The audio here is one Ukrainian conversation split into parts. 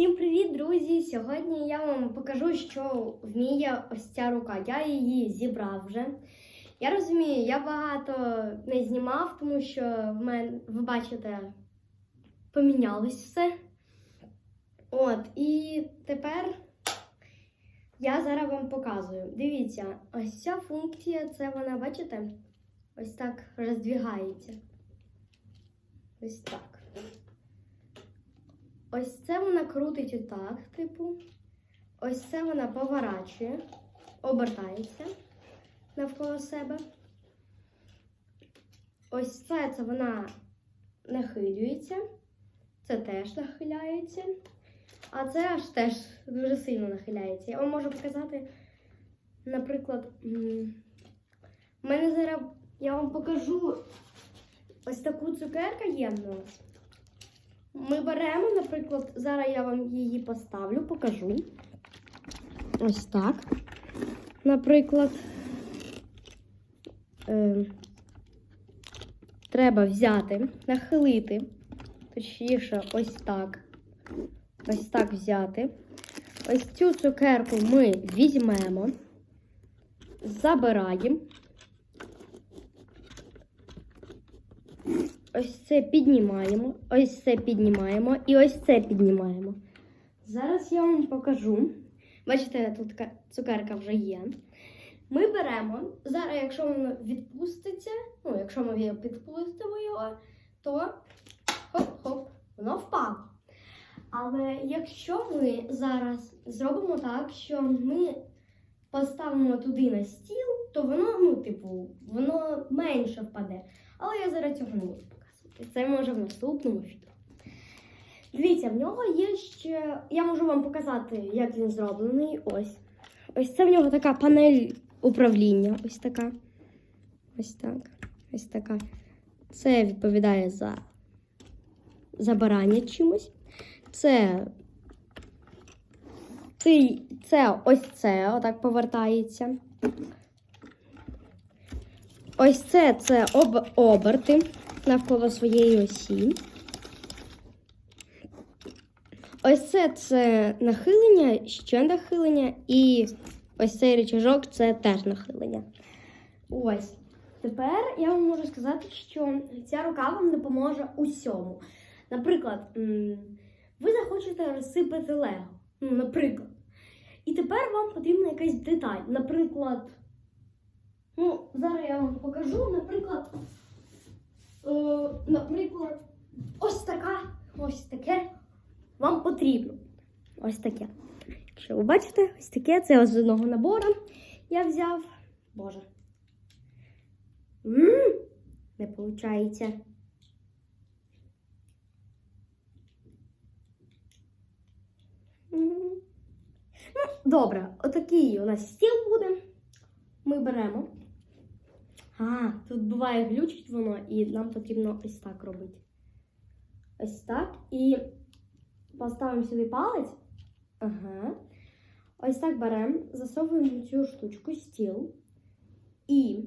Всім привіт, друзі! Сьогодні я вам покажу, що вміє ось ця рука. Я її зібрав вже. Я розумію, я багато не знімав, тому що в мене, ви бачите, помінялось все. От, і тепер я зараз вам показую. Дивіться, ось ця функція, це вона, бачите, ось так роздвігається. Ось так. Ось це вона крутить отак, типу. Ось це вона поворачує, обертається навколо себе. Ось це, це вона нахилюється. Це теж нахиляється. А це аж теж дуже сильно нахиляється. Я вам можу показати, наприклад, мене зараз я вам покажу ось таку цукерка є в нас. Ми беремо, наприклад, зараз я вам її поставлю, покажу. Ось так. Наприклад, е, треба взяти, нахилити, точніше, ось так. Ось так взяти. Ось цю цукерку ми візьмемо, забираємо. Ось це піднімаємо, ось це піднімаємо і ось це піднімаємо. Зараз я вам покажу. Бачите, тут цукерка вже є. Ми беремо, зараз, якщо воно відпуститься, ну, якщо ми підпустимо його, то хоп-хоп, воно впало. Але якщо ми зараз зробимо так, що ми поставимо туди на стіл, то воно, ну, типу, воно менше впаде. Але я зараз цього не буду. Це може в наступному відео. Дивіться, в нього є ще. Я можу вам показати, як він зроблений. Ось. Ось це в нього така панель управління. Ось така. Ось так. Ось така. Це відповідає за забирання чимось. Це. Це, це ось це отак повертається. Ось це це об, оберти навколо своєї осі. Ось це це нахилення, ще нахилення, і ось цей рычажок це теж нахилення. Ось. Тепер я вам можу сказати, що ця рука вам допоможе усьому. Наприклад, ви захочете розсипати лего. Ну, наприклад. І тепер вам потрібна якась деталь. Наприклад, Ну, зараз я вам покажу, наприклад, наприклад, ось така, ось таке вам потрібно. Ось таке. Якщо ви бачите, ось таке, це з одного набору я взяв. Боже. м не виходить. Добре, отакий у нас стіл буде. Ми беремо. А, тут буває глючить воно, і нам потрібно ось так робити. Ось так. І поставимо сюди палець. Ага. Ось так беремо, засовуємо цю штучку, стіл. І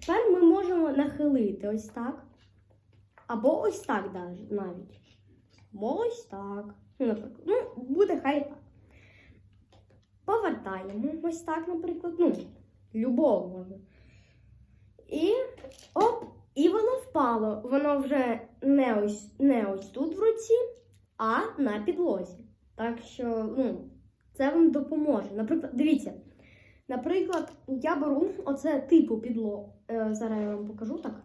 тепер ми можемо нахилити ось так. Або ось так навіть. Ось так. Наприклад. Ну, буде хай так. Повертаємо ось так, наприклад. Ну, любого можна. І оп, і воно впало. Воно вже не ось, не ось тут в руці, а на підлозі. Так що, ну, це вам допоможе. Наприклад, дивіться, наприклад, я беру оце типу підлогу. Е, зараз я вам покажу так.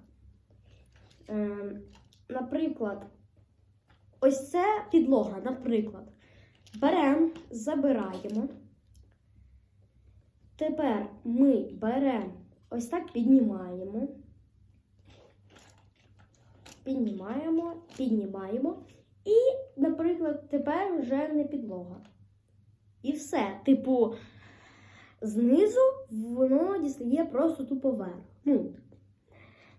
Е, наприклад, ось це підлога, наприклад. Беремо, забираємо. Тепер ми беремо ось так піднімаємо. Піднімаємо, піднімаємо. І, наприклад, тепер вже не підлога. І все. Типу, знизу воно дістає просто тупо вверх. Ну,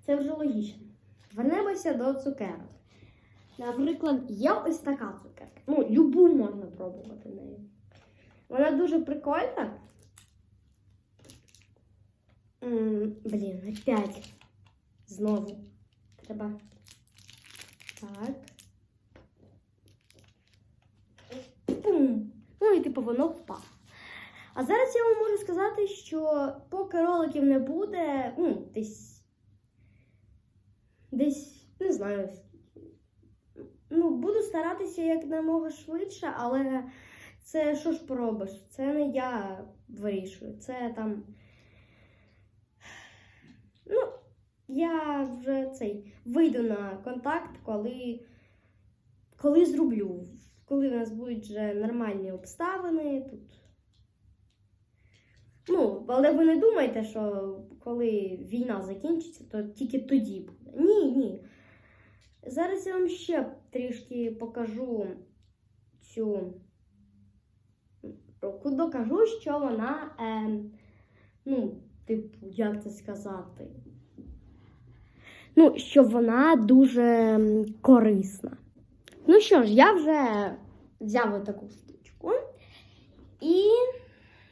це вже логічно. Вернемося до цукерок. Наприклад, є ось така цукерка. Ну, любу можна пробувати нею. Вона дуже прикольна. Блін, опять. Знову. Треба. Так. Ну і типу воно впало. А зараз я вам можу сказати, що поки роликів не буде, ну, десь. Десь, не знаю. Ну, буду старатися якомога швидше, але це що ж поробиш? Це не я вирішую. Це там. Ну, я вже цей вийду на контакт, коли, коли зроблю. Коли в нас будуть вже нормальні обставини тут. Ну, але ви не думайте, що коли війна закінчиться, то тільки тоді буде. Ні, ні. Зараз я вам ще трішки покажу цю руку, докажу, що вона, е, ну, типу, як це сказати? Ну, що вона дуже корисна. Ну що ж, я вже взяв таку штучку. І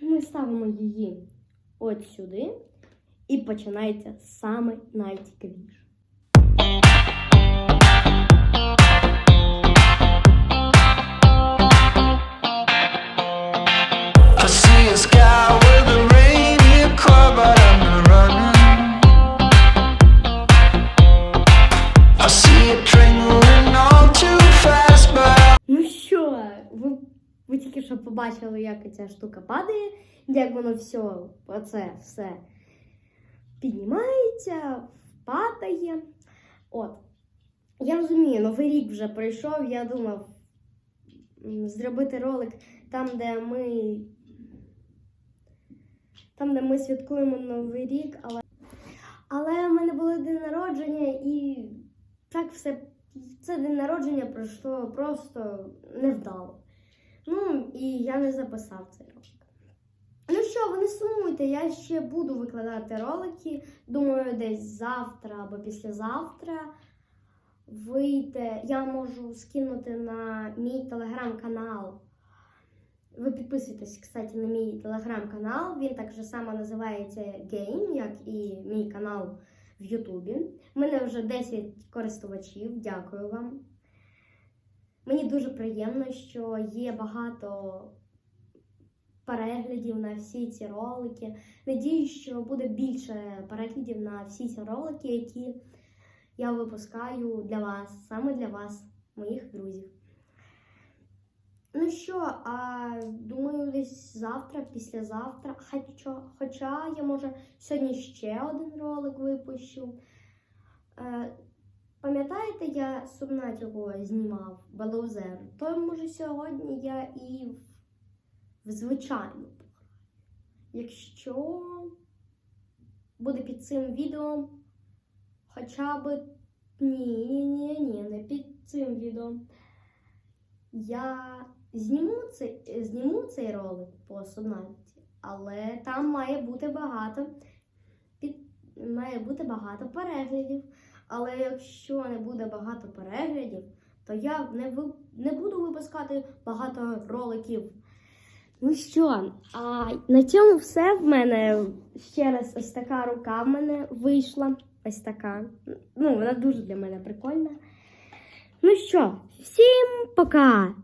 ми ставимо її от сюди. І починається саме найцікавіше. I see a sky with a побачили, як ця штука падає, як воно все, оце все піднімається, падає. От. Я розумію, новий рік вже пройшов, я думав зробити ролик там, де ми. Там, де ми святкуємо Новий рік, але. Але в мене було день народження і так все це день народження пройшло просто невдало. Ну, і я не записав цей ролик. Ну що, ви не сумуйте, я ще буду викладати ролики. Думаю, десь завтра або післязавтра вийде. Я можу скинути на мій телеграм-канал. Ви підписуйтесь, кстати, на мій телеграм-канал. Він так же само називається Game, як і мій канал в Ютубі. У мене вже 10 користувачів. Дякую вам. Мені дуже приємно, що є багато переглядів на всі ці ролики. Надіюсь, що буде більше переглядів на всі ці ролики, які я випускаю для вас, саме для вас, моїх друзів. Ну що, а думаю, десь завтра, післязавтра, хоча, хоча я може сьогодні ще один ролик випущу. Пам'ятаєте, я Субнатіго знімав Балоузер? То може сьогодні я і в, в звичайну пограю. Якщо буде під цим відео, хоча б ні, ні, ні, не під цим відео. Я зніму цей, зніму цей ролик по Субнаті, але там має бути багато під, має бути багато переглядів. Але якщо не буде багато переглядів, то я не, ви, не буду випускати багато роликів. Ну що, а на цьому все в мене ще раз ось така рука в мене вийшла. Ось така. Ну, вона дуже для мене прикольна. Ну що, всім пока!